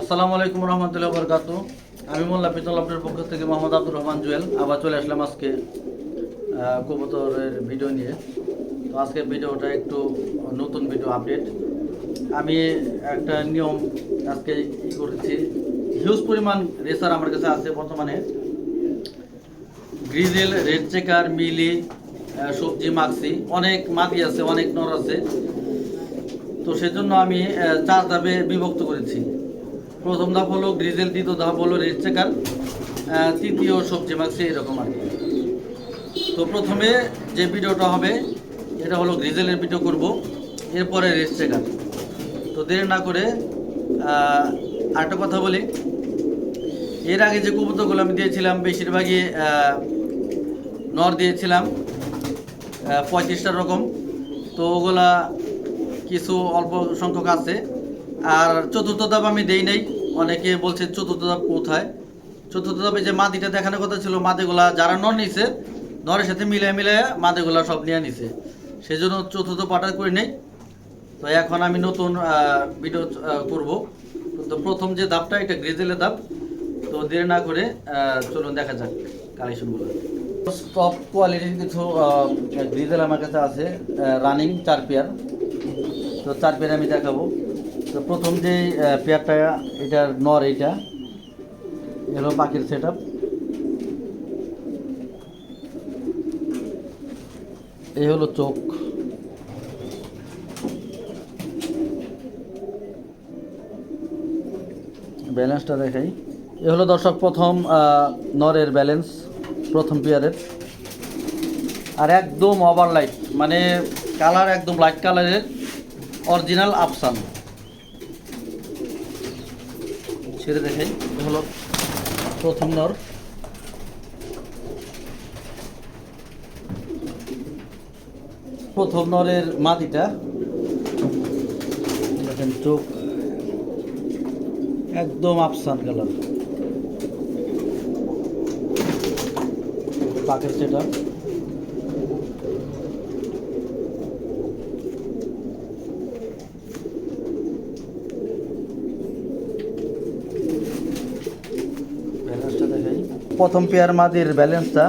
আসসালামু আলাইকুম রহমতুল্লাহ বরকাত আমি মোল্লা পিতল আপনার পক্ষ থেকে মোহাম্মদ আব্দুর রহমান জুয়েল। আবার চলে আসলাম আজকে কবুতরের ভিডিও নিয়ে। তো আজকের ভিডিওটা একটু নতুন ভিডিও আপডেট আমি একটা নিয়ম আজকে করেছি। হিউজ পরিমাণ রেসার আমার কাছে আছে বর্তমানে। গ্রিজেল, রেড চেকার, মিলি সবজি মাখছি অনেক মাটি আছে, অনেক নর আছে। তো সেজন্য আমি চার ধাপে বিভক্ত করেছি। প্রথম ধাপ হলো গ্রিজেল, দ্বিতীয় ধাপ হলো রেড চেকার তৃতীয় সবজি মাখছি এরকম আর কি। তো প্রথমে যে ভিডিওটা হবে, এটা হলো গ্রিজেলের ভিডিও করব, এরপরে রেড চেকার। তো দেরি না করে আরেকটা কথা বলি। এর আগে যে কবুতরগুলো আমি দিয়েছিলাম, বেশিরভাগই নর দিয়েছিলাম পঁয়ত্রিশটা রকম। তো ওগুলা কিছু অল্প সংখ্যক আছে। আর চতুর্থ ধাপ আমি দেই নাই। অনেকে বলছে চতুর্থ ধাপ কোথায়? চতুর্থ ধাপে যে মাদিটা দেখানোর কথা ছিল, মাদিগুলা যারা নর নিছে, নরের সাথে মিলিয়ে মিলিয়ে মাদিগুলা সব নিয়ে নিছে। সেই জন্য চতুর্থ পাটা করে নেই। তো এখন আমি নতুন ভিডিও করব। তো প্রথম যে ধাপটা, এটা গ্রেজেলের ধাপ। তো দেরি না করে চলুন দেখা যাক কালেকশনগুলো। টপ কোয়ালিটির কিছু গ্রিজেল আমার কাছে আছে রানিং চার পেয়ার তো চার পেয়ার আমি দেখাবো। তো প্রথম যে পেয়ারটা এটার নর এইটা এলো পাখির সেট আপ এই হলো চোখ। ব্যালেন্সটা দেখাই। এ হলো দর্শক, প্রথম নরের ব্যালেন্স। প্রথম পেয়ারের আর একদম ওভার লাইট মানে কালার একদম লাইট কালারের অরিজিনাল আফসান ছেড়ে দেখাই হলো প্রথম নর প্রথম নরের মাদিটা দেখেন চোখ, একদম আফসান কালার পাকের সেটা প্রথম পেয়ার মাদির ব্যালেন্সটা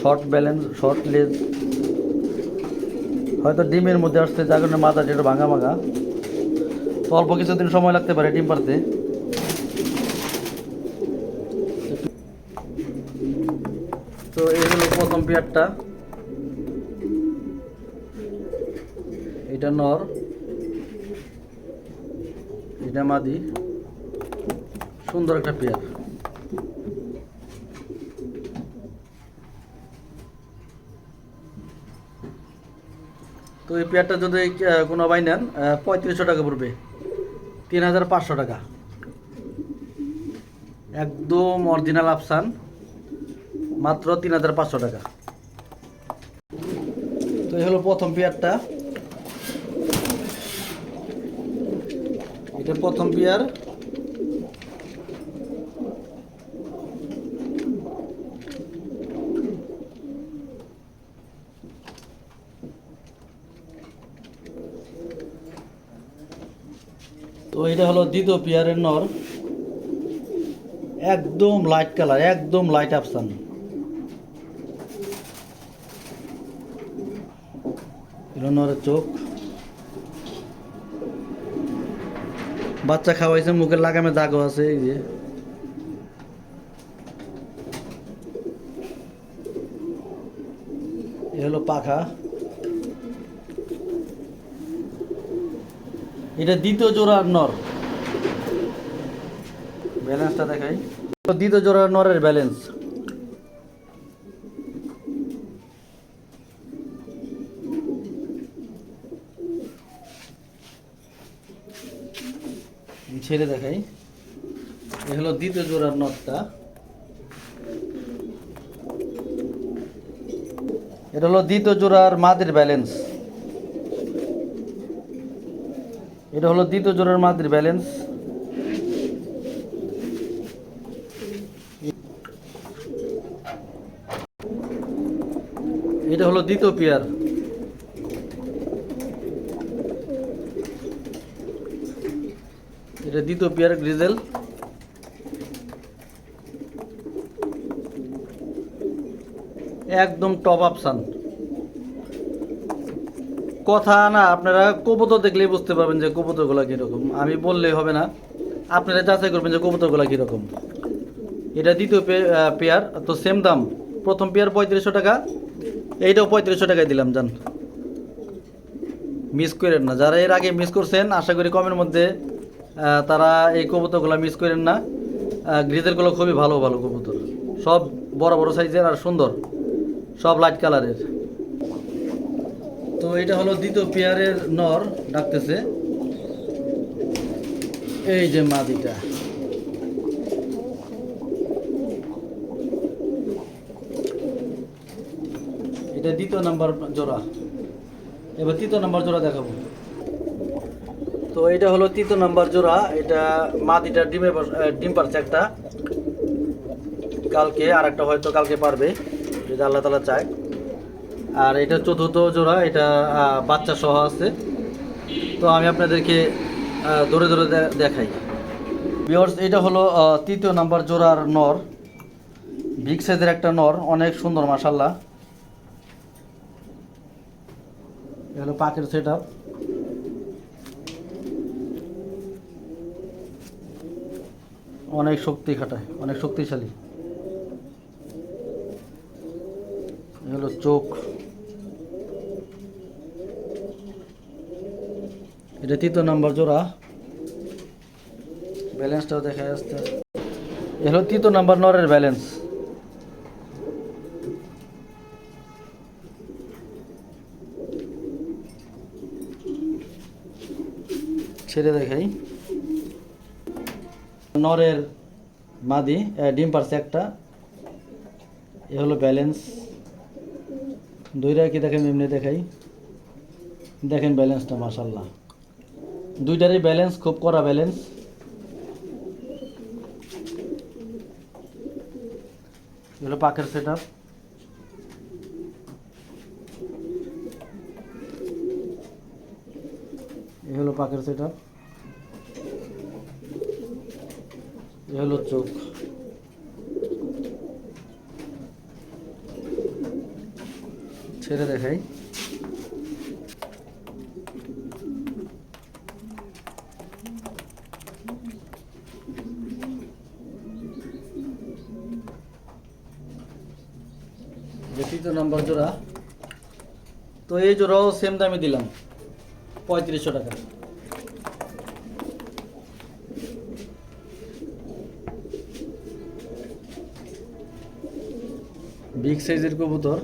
শর্ট ব্যালেন্স শর্ট লেজ হয়তো ডিমের মধ্যে আসছে, যার কারণে মাথা যেটা ভাঙা ভাঙা। তো অল্প কিছুদিন সময় লাগতে পারে ডিম পারতে তো এই হলো প্রথম পেয়ারটা এটা নর। এটা মাদি। সুন্দর একটা পেয়ার তো এই পেয়ারটা যদি কোনো নেন পঁয়ত্রিশশো টাকা পড়বে। তিন হাজার পাঁচশো টাকা। একদম অরিজিনাল আফসান। মাত্র তিন হাজার পাঁচশো টাকা। তো এই হলো প্রথম পেয়ারটা। এটা প্রথম পেয়ার। তো এটা হলো দ্বিতীয় পেয়ারের নর। একদম লাইট কালার একদম লাইট আফসান নরের চোখ। বাচ্চা খাওয়াইছে, মুখের লাগামে দাগও আছে, এই যে। হলো পাখা। এটা দ্বিতীয় জোড়ার নর। ব্যালেন্সটা দেখাই। দ্বিতীয় জোড়ার নরের ব্যালেন্স ছেড়ে দেখাই। এ হলো দ্বিতীয় জোড়ার নটটা। এটা হলো দ্বিতীয় জোড়ার মাদের ব্যালেন্স। এটা হলো দ্বিতীয় জোড়ার মাদের ব্যালেন্স। এটা হলো দ্বিতীয় পেয়ার। এটা দ্বিতীয় পেয়ার গ্রিজেল। একদম টপ আপসান কথা না, আপনারা কবুতর দেখলেই বুঝতে পারবেন যে কবুতরগুলো কীরকম। আমি বললেই হবে না, আপনারা যাচাই করবেন যে কবুতরগুলো কীরকম। এটা দ্বিতীয় পেয়ার, তো সেম দাম। প্রথম পেয়ার পঁয়ত্রিশশো টাকা, এইটাও পঁয়ত্রিশশো টাকায় দিলাম যান মিস করেন না, যারা এর আগে মিস করছেন, আশা করি কমের মধ্যে তারা এই কবুতরগুলো মিস করেন না। গ্রিজেলগুলো খুবই ভালো ভালো কবুতর। সব বড় বড় সাইজের আর সুন্দর। সব লাইট কালারের তো এটা হলো দ্বিতীয় পেয়ারের নর ডাকতেছে। এই যে মাদিটা। এটা দ্বিতীয় নাম্বার জোড়া। এবার তৃতীয় নাম্বার জোড়া দেখাবো। তো এটা হলো তৃতীয় নাম্বার জোড়া। এটা মাদিটা ডিমে ডিম পারছে একটা। কালকে আর একটা হয়তো কালকে পারবে, যদি আল্লাহ তালা চায়। আর এটা চতুর্থ জোড়া, এটা বাচ্চা সহ আছে। তো আমি আপনাদেরকে ধরে ধরে দেখাই। বিয়র্স এটা হলো তৃতীয় নাম্বার জোড়ার নর। বিগ সাইজের একটা নর, অনেক সুন্দর মাসাল্লাহ হলো পাখির সেট আপ অনেক শক্তি খাটায়, অনেক শক্তিশালী। হলো চোখ। এটা তৃতীয় নাম্বার জোড়া। ব্যালেন্সটাও দেখা যাচ্ছে। এ হলো তৃতীয় নাম্বার নরের ব্যালেন্স। ছেড়ে দেখাই। নরের মাদি ডিম পারছে একটা। এ হলো ব্যালেন্স দুইটা কি দেখেন, এমনি দেখাই। দেখেন ব্যালেন্সটা মাসাল্লাহ দুইটারই ব্যালেন্স খুব করা ব্যালেন্স হলো পাখের সেট আপ এ হলো পাখের সেট আপ এ হলো চোখ। ছেড়ে দেখাই। তৃতীয় নম্বর জোড়া। তো এই জোড়াও সেম দামে দিলাম, পঁয়ত্রিশশো টাকা। বিগ সাইজের কবুতর।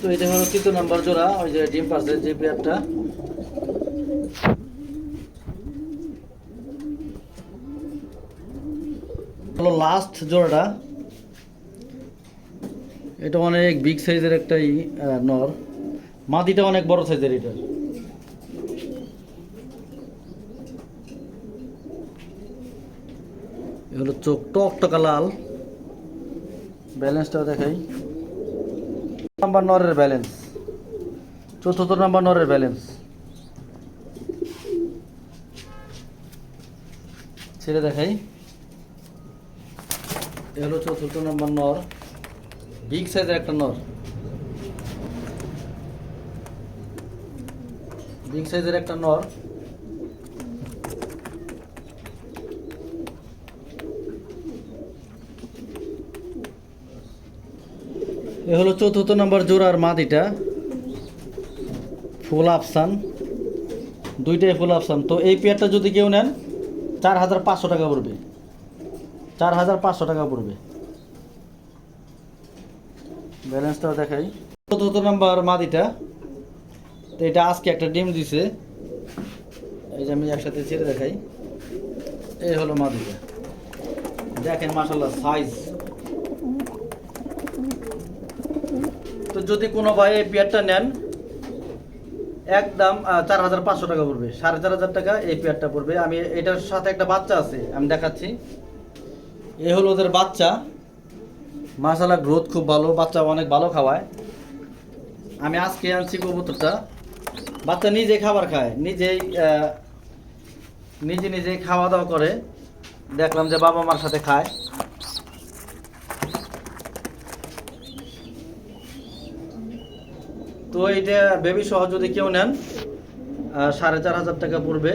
তো এটা হলো তৃতীয় নাম্বার জোড়া ওই যে ডিম পারছে যে পেয়ারটা। হলো লাস্ট জোড়াটা। এটা অনেক বিগ সাইজের একটাই আহ, নর। মাদিটা অনেক বড় সাইজের এটা এ হলো চোখ টকটকা লাল। ব্যালেন্সটাও দেখাই। নাম্বার নরের ব্যালেন্স। চতুর্থ নাম্বার নরের ব্যালেন্স। ছেড়ে দেখাই। এ হলো চতুর্থ নাম্বার নর। বিগ সাইজের একটা নর। বিগ সাইজের একটা নর। এ হলো চতুর্থ নম্বর জোড়ার মাদিটা ফুল আফসান দুইটাই ফুল আফসান তো এই পেয়ারটা যদি কেউ নেন, চার হাজার পাঁচশো টাকা পড়বে। চার হাজার পাঁচশো টাকা পড়বে। ব্যালেন্সটা দেখাই। চতুর্থ নম্বর মাদিটা তো এটা আজকে একটা ডিম দিছে। এই যে আমি একসাথে ছেড়ে দেখাই। এই হলো মাদিটা দেখেন মাসাল্লাহ সাইজ তো যদি কোনো ভাই এই পেয়ারটা নেন, একদম চার হাজার পাঁচশো টাকা পড়বে, সাড়ে চার হাজার টাকা এই পেয়ারটা পড়বে। আমি এটার সাথে একটা বাচ্চা আছে, আমি দেখাচ্ছি। এ হলো ওদের বাচ্চা। মাসালা গ্রোথ খুব ভালো, বাচ্চা অনেক ভালো খাওয়ায়। আমি আজকে আনছি কবুতরটা। বাচ্চা নিজে খাবার খায়, নিজেই নিজে নিজেই খাওয়া দাওয়া করে। দেখলাম যে বাবা মার সাথে খায়। তো এইটা বেবি সহ যদি কেউ নেন সাড়ে চার হাজার টাকা পড়বে।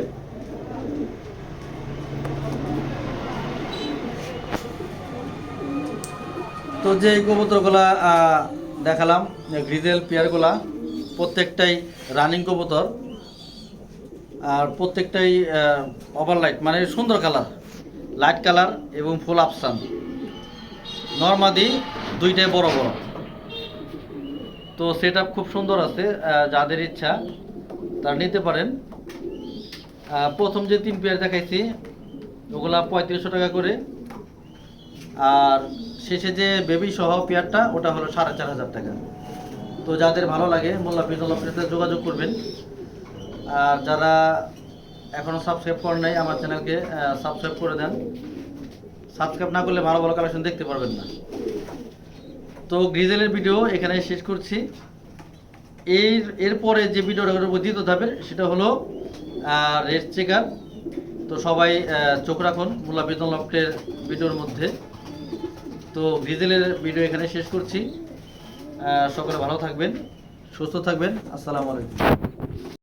তো যে কবুতরগুলা দেখালাম গ্রিজেল পেয়ারগুলা, প্রত্যেকটাই রানিং কবুতর। আর প্রত্যেকটাই ওভারলাইট মানে সুন্দর কালার লাইট কালার এবং ফুল আপসান নর্মাদি দুইটাই বড় বড়। তো সেট খুব সুন্দর আছে যাদের ইচ্ছা তারা নিতে পারেন। প্রথম যে তিন পেয়ার দেখাইছি, ওগুলা পঁয়ত্রিশশো টাকা করে। আর শেষে যে বেবি সহ পেয়ারটা ওটা হলো সাড়ে চার হাজার টাকা। তো যাদের ভালো লাগে, মোল্লা পিজল অফিসে যোগাযোগ করবেন। আর যারা এখনও সাবস্ক্রাইব করেন নাই, আমার চ্যানেলকে সাবস্ক্রাইব করে দেন। সাবস্ক্রাইব না করলে ভালো ভালো কালেকশন দেখতে পারবেন না। তো গ্রিজেলের ভিডিও এখানে শেষ করছি। এর, এরপরে যে ভিডিওটা করব দ্বিতীয় ধাপের সেটা হলো রেড চেকার। তো সবাই চোখ রাখুন, মোল্লা বেতন লফটের ভিডিওর মধ্যে। তো গ্রিজেলের ভিডিও এখানে শেষ করছি। সকলে ভালো থাকবেন, সুস্থ থাকবেন। আসসালামু আলাইকুম।